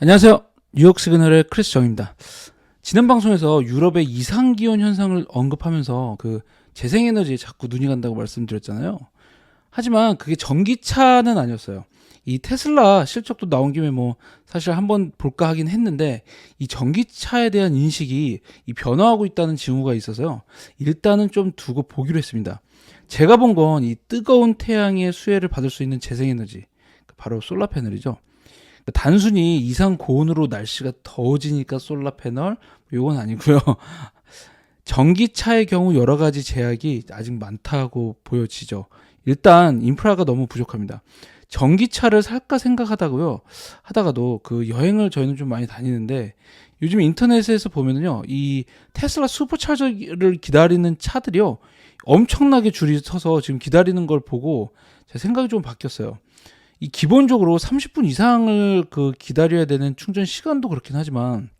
안녕하세요. 뉴욕 시그널의 크리스 정입니다. 지난 방송에서 유럽의 이상 기온 현상을 언급하면서 그 재생 에너지에 자꾸 눈이 간다고 말씀드렸잖아요. 하지만 그게 전기차는 아니었어요. 이 테슬라 실적도 나온 김에 뭐 사실 한번 볼까 하긴 했는데 이 전기차에 대한 인식이 이 변화하고 있다는 징후가 있어서요. 일단은 좀 두고 보기로 했습니다. 제가 본 건 이 뜨거운 태양의 수혜를 받을 수 있는 재생 에너지 바로 솔라 패널이죠. 단순히 이상 고온으로 날씨가 더워지니까 솔라 패널 요건 아니고요. 전기차의 경우 여러 가지 제약이 아직 많다고 보여지죠. 일단 인프라가 너무 부족합니다. 전기차를 살까 생각하다고요. 하다가도 그 여행을 저희는 좀 많이 다니는데 요즘 인터넷에서 보면은요. 이 테슬라 슈퍼차저를 기다리는 차들이요. 엄청나게 줄이 서서 지금 기다리는 걸 보고 제 생각이 좀 바뀌었어요. 이 기본적으로 30분 이상을 그 기다려야 되는 충전 시간도 그렇긴 하지만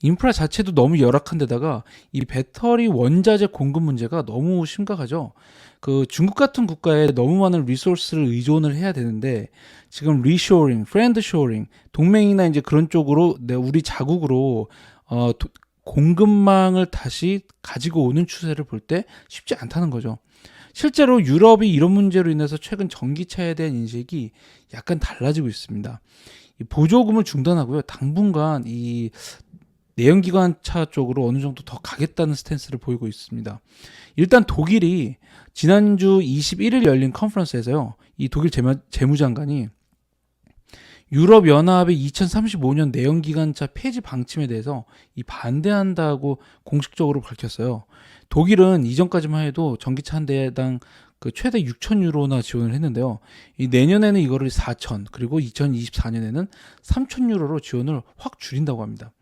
인프라 자체도 너무 열악한 데다가 이 배터리 원자재 공급 문제가 너무 심각하죠. 그 중국 같은 국가에 너무 많은 리소스를 의존을 해야 되는데 지금 리쇼링, 프렌드 쇼링, 동맹이나 이제 그런 쪽으로 내 우리 자국으로 어 도, 공급망을 다시 가지고 오는 추세를 볼 때 쉽지 않다는 거죠. 실제로 유럽이 이런 문제로 인해서 최근 전기차에 대한 인식이 약간 달라지고 있습니다. 이 보조금을 중단하고요. 당분간 이 내연기관차 쪽으로 어느 정도 더 가겠다는 스탠스를 보이고 있습니다. 일단 독일이 지난주 21일 열린 컨퍼런스에서요. 이 독일 재무, 재무장관이 유럽 연합의 2035년 내연기관차 폐지 방침에 대해서 이 반대한다고 공식적으로 밝혔어요. 독일은 이전까지만 해도 전기차 한 대당 그 최대 6천 유로나 지원을 했는데요. 이 내년에는 이거를 4천 그리고 2024년에는 3천 유로로 지원을 확 줄인다고 합니다.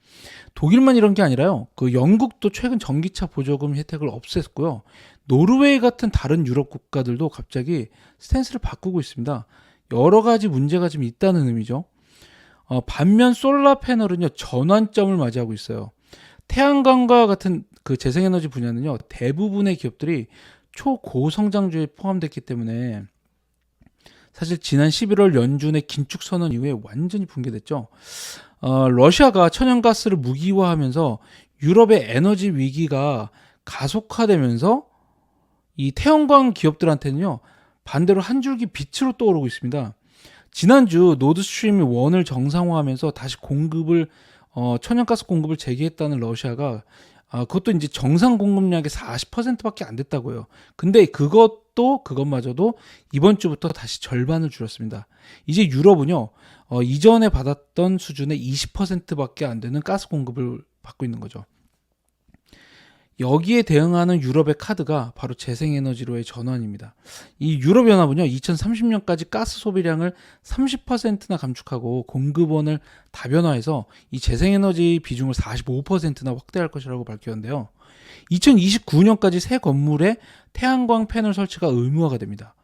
독일만 이런 게 아니라요. 그 영국도 최근 전기차 보조금 혜택을 없앴고요. 노르웨이 같은 다른 유럽 국가들도 갑자기 스탠스를 바꾸고 있습니다. 여러 가지 문제가 좀 있다는 의미죠. 어, 반면 솔라 패널은요 전환점을 맞이하고 있어요. 태양광과 같은 그 재생에너지 분야는요 대부분의 기업들이 초고성장주에 포함됐기 때문에 사실 지난 11월 연준의 긴축 선언 이후에 완전히 붕괴됐죠. 어, 러시아가 천연가스를 무기화하면서 유럽의 에너지 위기가 가속화되면서 이 태양광 기업들한테는요 반대로 한 줄기 빛으로 떠오르고 있습니다. 지난주 노드스트림 1을 정상화하면서 다시 공급을 어, 천연가스 공급을 재개했다는 러시아가 아, 그것도 이제 정상 공급량의 40%밖에 안 됐다고요. 근데 그것도 그것마저도 이번 주부터 다시 절반을 줄였습니다. 이제 유럽은요. 어, 이전에 받았던 수준의 20%밖에 안 되는 가스 공급을 받고 있는 거죠. 여기에 대응하는 유럽의 카드가 바로 재생에너지로의 전환입니다. 이 유럽연합은요, 2030년까지 가스 소비량을 30%나 감축하고 공급원을 다변화해서 이 재생에너지 비중을 45%나 확대할 것이라고 밝혔는데요. 2029년까지 새 건물에 태양광 패널 설치가 의무화가 됩니다.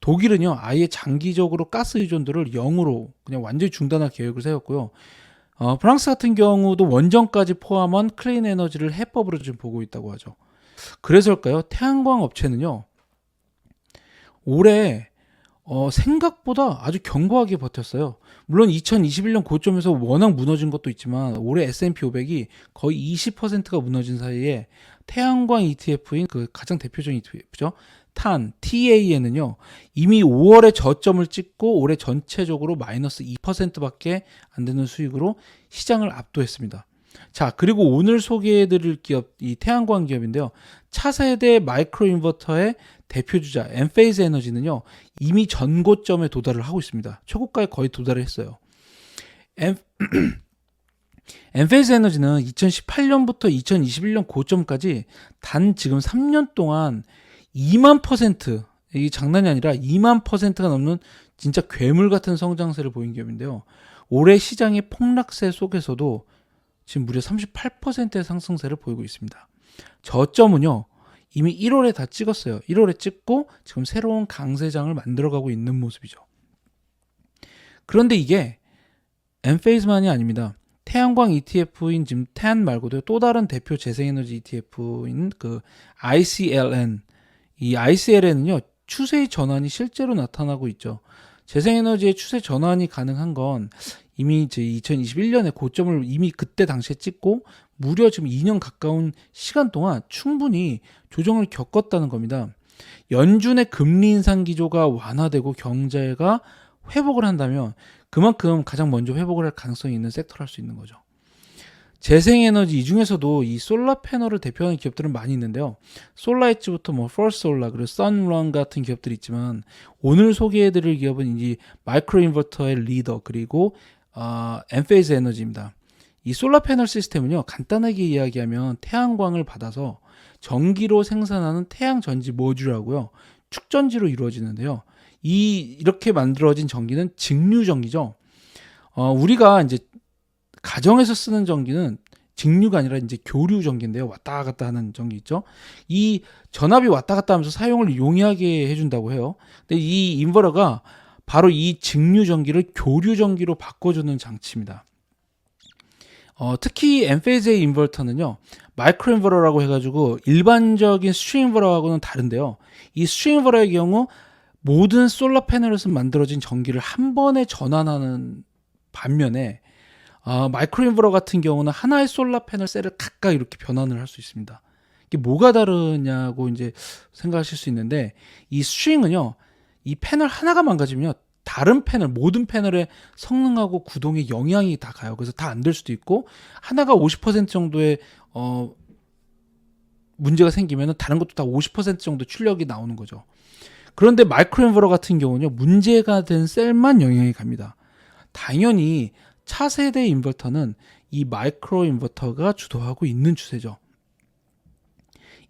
독일은요, 아예 장기적으로 가스 의존도를 0으로 그냥 완전히 중단할 계획을 세웠고요. 어, 프랑스 같은 경우도 원전까지 포함한 클린 에너지를 해법으로 지금 보고 있다고 하죠. 그래서일까요? 태양광 업체는요, 올해 어, 생각보다 아주 견고하게 버텼어요. 물론 2021년 고점에서 워낙 무너진 것도 있지만 올해 S&P 500이 거의 20%가 무너진 사이에 태양광 ETF인 그 가장 대표적인 ETF죠. 탄 TA에는요 이미 5월에 저점을 찍고 올해 전체적으로 마이너스 2%밖에 안 되는 수익으로 시장을 압도했습니다. 자 그리고 오늘 소개해드릴 기업 이 태양광 기업인데요 차세대 마이크로 인버터의 대표 주자 엔페이즈 에너지는요 이미 전고점에 도달을 하고 있습니다. 초고가에 거의 도달을 했어요. 엔... 엔페이즈 에너지는 2018년부터 2021년 고점까지 단 지금 3년 동안 2만 퍼센트 이게 장난이 아니라 2만 퍼센트가 넘는 진짜 괴물 같은 성장세를 보인 기업인데요. 올해 시장의 폭락세 속에서도 지금 무려 38%의 상승세를 보이고 있습니다. 저점은요. 이미 1월에 다 찍었어요. 1월에 찍고 지금 새로운 강세장을 만들어가고 있는 모습이죠. 그런데 이게 엔페이즈만이 아닙니다. 태양광 ETF인 지금 TAN 말고도 또 다른 대표 재생에너지 ETF인 그 ICLN 이 ICL에는요 추세의 전환이 실제로 나타나고 있죠. 재생에너지의 추세 전환이 가능한 건 이미 이제 2021년에 고점을 이미 그때 당시에 찍고 무려 지금 2년 가까운 시간 동안 충분히 조정을 겪었다는 겁니다. 연준의 금리 인상 기조가 완화되고 경제가 회복을 한다면 그만큼 가장 먼저 회복을 할 가능성이 있는 섹터를 할 수 있는 거죠. 재생에너지 이 중에서도 이 솔라 패널을 대표하는 기업들은 많이 있는데요. 솔라이츠부터 뭐 퍼스솔라 그리고 선런 같은 기업들이 있지만 오늘 소개해드릴 기업은 이제 마이크로 인버터의 리더 그리고 어, 엔페이즈 에너지입니다. 이 솔라 패널 시스템은요 간단하게 이야기하면 태양광을 받아서 전기로 생산하는 태양 전지 모듈하고요 축전지로 이루어지는데요. 이 이렇게 만들어진 전기는 직류 전기죠. 어, 우리가 이제 가정에서 쓰는 전기는 직류가 아니라 이제 교류 전기인데요. 왔다 갔다 하는 전기 있죠. 이 전압이 왔다 갔다 하면서 사용을 용이하게 해준다고 해요. 근데 이 인버터가 바로 이 직류 전기를 교류 전기로 바꿔주는 장치입니다. 어, 특히 엔페이즈의 인버터는요, 마이크로 인버터라고 해가지고 일반적인 스트링 인버터하고는 다른데요. 이 스트링 인버터의 경우 모든 솔라 패널에서 만들어진 전기를 한 번에 전환하는 반면에 어, 마이크로 인버터 같은 경우는 하나의 솔라 패널 셀을 각각 이렇게 변환을 할 수 있습니다. 이게 뭐가 다르냐고 이제 생각하실 수 있는데 이 스트링은요, 이 패널 하나가 망가지면 다른 패널, 모든 패널의 성능하고 구동에 영향이 다 가요. 그래서 다 안 될 수도 있고 하나가 50% 정도의 어 문제가 생기면 다른 것도 다 50% 정도 출력이 나오는 거죠. 그런데 마이크로 인버터 같은 경우는요, 문제가 된 셀만 영향이 갑니다. 당연히 차세대 인버터는 이 마이크로 인버터가 주도하고 있는 추세죠.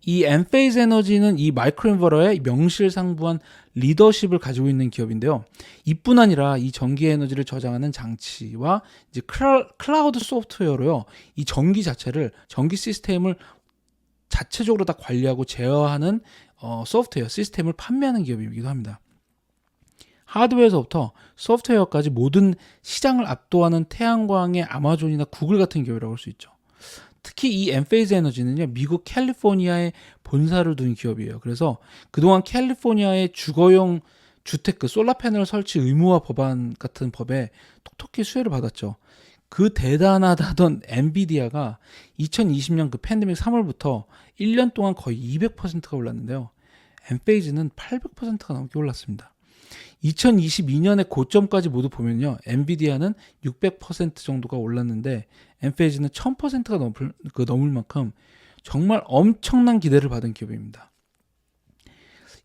이 엔페이즈 에너지는 이 마이크로 인버터의 명실상부한 리더십을 가지고 있는 기업인데요. 이뿐 아니라 이 전기 에너지를 저장하는 장치와 이제 클라, 우드 소프트웨어로요. 이 전기 자체를 전기 시스템을 자체적으로 다 관리하고 제어하는 어, 소프트웨어 시스템을 판매하는 기업이기도 합니다. 하드웨어에서부터 소프트웨어까지 모든 시장을 압도하는 태양광의 아마존이나 구글 같은 기업이라고 할 수 있죠. 특히 이 엔페이즈 에너지는요, 미국 캘리포니아에 본사를 둔 기업이에요. 그래서 그동안 캘리포니아의 주거용 주택 그 솔라 패널 설치 의무화 법안 같은 법에 톡톡히 수혜를 받았죠. 그 대단하다던 엔비디아가 2020년 그 팬데믹 3월부터 1년 동안 거의 200%가 올랐는데요. 엔페이즈는 800%가 넘게 올랐습니다. 2022년의 고점까지 모두 보면요. 엔비디아는 600% 정도가 올랐는데 엔페이지는 1000%가 넘을, 그 넘을 만큼 정말 엄청난 기대를 받은 기업입니다.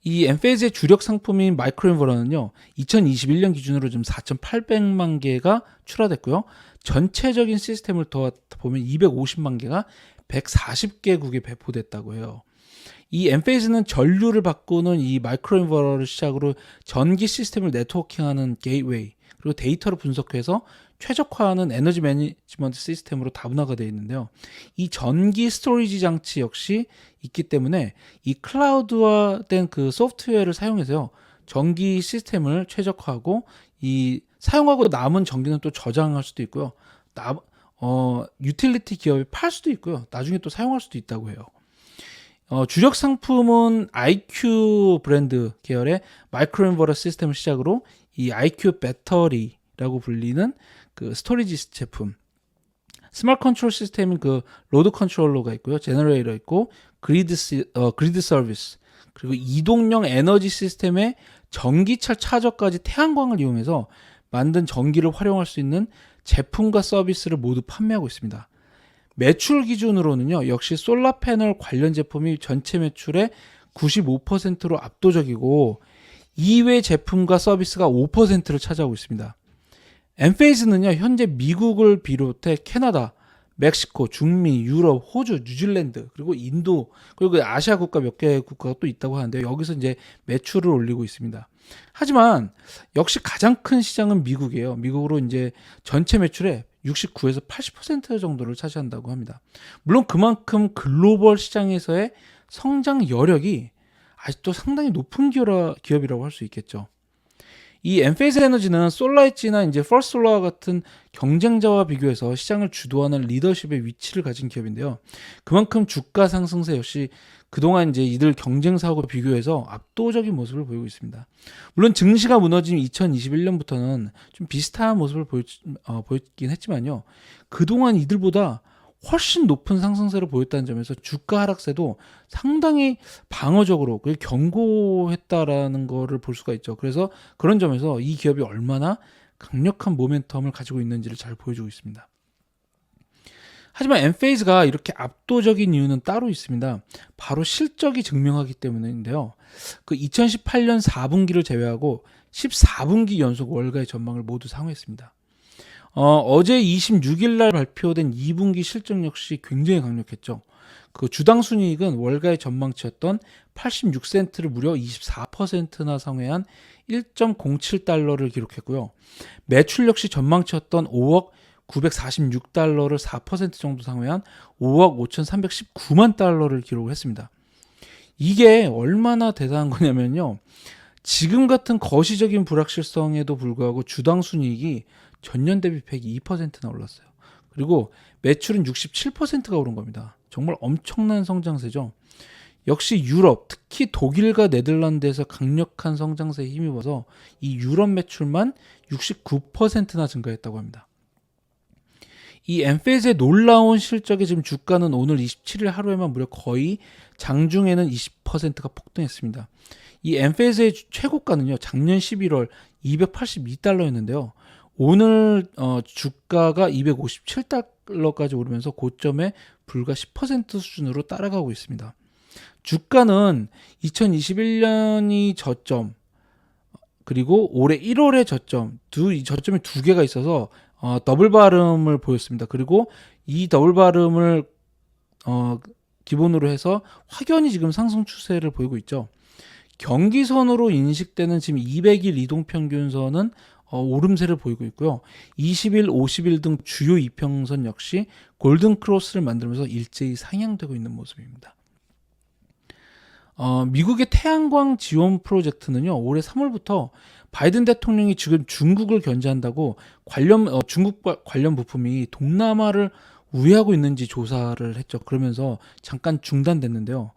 이 엔페이즈의 주력 상품인 마이크로인버터는요. 2021년 기준으로 좀 4,800만 개가 출하됐고요. 전체적인 시스템을 더 보면 250만 개가 140개국에 배포됐다고 해요. 이 엔페이즈는 전류를 바꾸는 이 마이크로 인버터를 시작으로 전기 시스템을 네트워킹하는 게이트웨이 그리고 데이터를 분석해서 최적화하는 에너지 매니지먼트 시스템으로 다분화가 되어 있는데요. 이 전기 스토리지 장치 역시 있기 때문에 이 클라우드화된 그 소프트웨어를 사용해서요. 전기 시스템을 최적화하고 이 사용하고 남은 전기는 또 저장할 수도 있고요. 나, 어, 유틸리티 기업이 팔 수도 있고요. 나중에 또 사용할 수도 있다고 해요. 어, 주력 상품은 IQ 브랜드 계열의 마이크로 인버터 시스템을 시작으로 이 IQ 배터리라고 불리는 그 스토리지 제품, 스마트 컨트롤 시스템인 그 로드 컨트롤러가 있고요, 제너레이터 있고 그리드 시, 어, 그리드 서비스. 그리고 이동형 에너지 시스템의 전기차 차저까지 태양광을 이용해서 만든 전기를 활용할 수 있는 제품과 서비스를 모두 판매하고 있습니다. 매출 기준으로는요, 역시 솔라 패널 관련 제품이 전체 매출의 95%로 압도적이고 이외 제품과 서비스가 5%를 차지하고 있습니다. 엔페이스는요, 현재 미국을 비롯해 캐나다, 멕시코, 중미, 유럽, 호주, 뉴질랜드, 그리고 인도, 그리고 아시아 국가 몇 개 국가가 또 있다고 하는데 여기서 이제 매출을 올리고 있습니다. 하지만 역시 가장 큰 시장은 미국이에요. 미국으로 이제 전체 매출의 69에서 80% 정도를 차지한다고 합니다. 물론 그만큼 글로벌 시장에서의 성장 여력이 아직도 상당히 높은 기업이라고 할 수 있겠죠. 이 엔페이스 에너지는 솔라이치나 이제 퍼스솔라와 같은 경쟁자와 비교해서 시장을 주도하는 리더십의 위치를 가진 기업인데요. 그만큼 주가 상승세 역시 그동안 이제 이들 경쟁사하고 비교해서 압도적인 모습을 보이고 있습니다. 물론 증시가 무너진 2021년부터는 좀 비슷한 모습을 보였, 어, 보였긴 했지만요. 그동안 이들보다 훨씬 높은 상승세를 보였다는 점에서 주가 하락세도 상당히 방어적으로 그 경고했다라는 거를 볼 수가 있죠. 그래서 그런 점에서 이 기업이 얼마나 강력한 모멘텀을 가지고 있는지를 잘 보여주고 있습니다. 하지만 엔페이즈가 이렇게 압도적인 이유는 따로 있습니다. 바로 실적이 증명하기 때문인데요. 그 2018년 4분기를 제외하고 14분기 연속 월가의 전망을 모두 상회했습니다. 어, 어제 26일 날 발표된 2분기 실적 역시 굉장히 강력했죠. 그 주당 순이익은 월가의 전망치였던 86센트를 무려 24%나 상회한 1.07달러를 기록했고요. 매출 역시 전망치였던 5억 946달러를 4% 정도 상회한 5억 5,319만 달러를 기록했습니다. 이게 얼마나 대단한 거냐면요. 지금 같은 거시적인 불확실성에도 불구하고 주당 순이익이 전년 대비 102%나 올랐어요. 그리고 매출은 67%가 오른 겁니다. 정말 엄청난 성장세죠. 역시 유럽, 특히 독일과 네덜란드에서 강력한 성장세에 힘입어서 이 유럽 매출만 69%나 증가했다고 합니다. 이 엠페이즈의 놀라운 실적에 지금 주가는 오늘 27일 하루에만 무려 거의 장중에는 20%가 폭등했습니다. 이 엠페이즈의 최고가는요, 작년 11월 282달러였는데요. 오늘 어, 주가가 257달러까지 오르면서 고점에 불과 10% 수준으로 따라가고 있습니다. 주가는 2021년이 저점 그리고 올해 1월의 저점 두 저점이 두 개가 있어서 어, 더블 발음을 보였습니다. 그리고 이 더블 발음을 어, 기본으로 해서 확연히 지금 상승 추세를 보이고 있죠. 경기선으로 인식되는 지금 200일 이동 평균선은 어, 오름세를 보이고 있고요. 20일, 50일 등 주요 이평선 역시 골든 크로스를 만들면서 일제히 상향되고 있는 모습입니다. 어, 미국의 태양광 지원 프로젝트는요, 올해 3월부터 바이든 대통령이 지금 중국을 견제한다고 관련 어, 중국 관련 부품이 동남아를 우회하고 있는지 조사를 했죠. 그러면서 잠깐 중단됐는데요.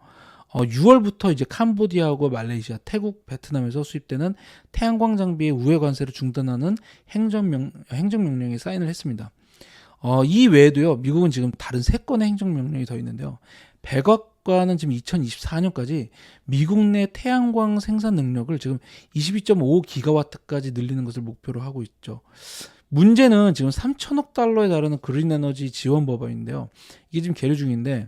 어, 6월부터 이제 캄보디아하고 말레이시아, 태국, 베트남에서 수입되는 태양광 장비의 우회 관세를 중단하는 행정명 행정명령에 사인을 했습니다. 어, 이 외에도요, 미국은 지금 다른 세 건의 행정명령이 더 있는데요. 백악관은 지금 2024년까지 미국 내 태양광 생산 능력을 지금 22.5 기가와트까지 늘리는 것을 목표로 하고 있죠. 문제는 지금 3천억 달러에 달하는 그린 에너지 지원 법안인데요. 이게 지금 계류 중인데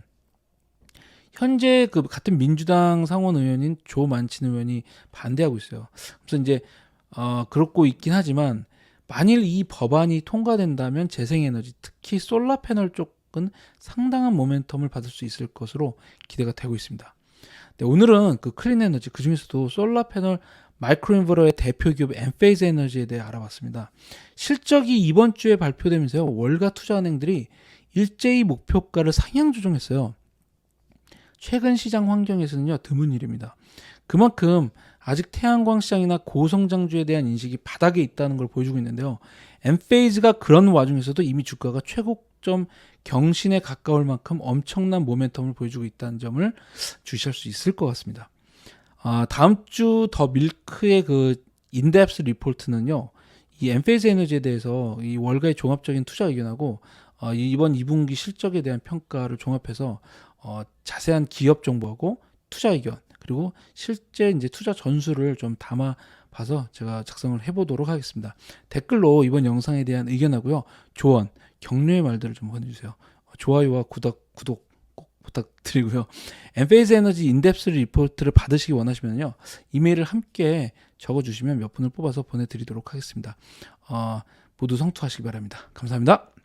현재 그 같은 민주당 상원 의원인 조 만친 의원이 반대하고 있어요. 그래서 이제 어 그렇고 있긴 하지만 만일 이 법안이 통과된다면 재생에너지 특히 솔라 패널 쪽은 상당한 모멘텀을 받을 수 있을 것으로 기대가 되고 있습니다. 네, 오늘은 그 클린 에너지 그 중에서도 솔라 패널 마이크로 인버터의 대표 기업 엔페이즈 에너지에 대해 알아봤습니다. 실적이 이번 주에 발표되면서요 월가 투자은행들이 일제히 목표가를 상향 조정했어요. 최근 시장 환경에서는요 드문 일입니다. 그만큼 아직 태양광 시장이나 고성장주에 대한 인식이 바닥에 있다는 걸 보여주고 있는데요. 엠페이즈가 그런 와중에서도 이미 주가가 최고점 경신에 가까울 만큼 엄청난 모멘텀을 보여주고 있다는 점을 주시할 수 있을 것 같습니다. 아, 다음 주 더 밀크의 그 인덱스 리포트는요. 이 엠페이즈 에너지에 대해서 이 월가의 종합적인 투자 의견하고 어, 이번 2분기 실적에 대한 평가를 종합해서 어, 자세한 기업 정보하고 투자 의견 그리고 실제 이제 투자 전술을 좀 담아 봐서 제가 작성을 해보도록 하겠습니다. 댓글로 이번 영상에 대한 의견하고요, 조언, 격려의 말들을 좀 보내주세요. 어, 좋아요와 구독, 구독 꼭 부탁드리고요. 엔페이스 에너지 인덱스 리포트를 받으시기 원하시면요, 이메일을 함께 적어주시면 몇 분을 뽑아서 보내드리도록 하겠습니다. 어, 모두 성투하시기 바랍니다. 감사합니다.